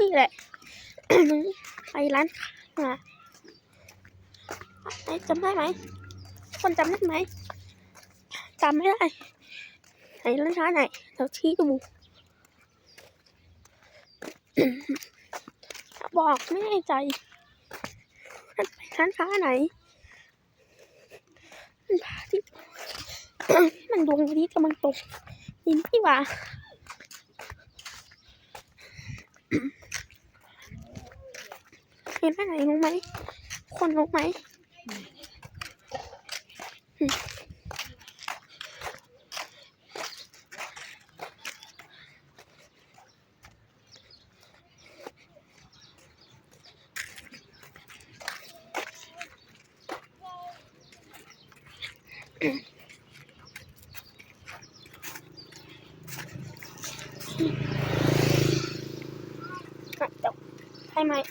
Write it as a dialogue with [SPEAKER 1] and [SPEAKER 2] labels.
[SPEAKER 1] นี่แหละไปร้านมาไอ้จำได้ไหม คนจำได้ไหมจำไม่ได้ไหนร้านค้าไหนเราชี้ดูบอกไม่แน่ใจมันไปร้านค้าไหนมันพาที่มันดวงอาทิตย์กำลังตกดินที่ว่า เห็นไหนรู้ไหม คนรู้ไหมอืม i 妈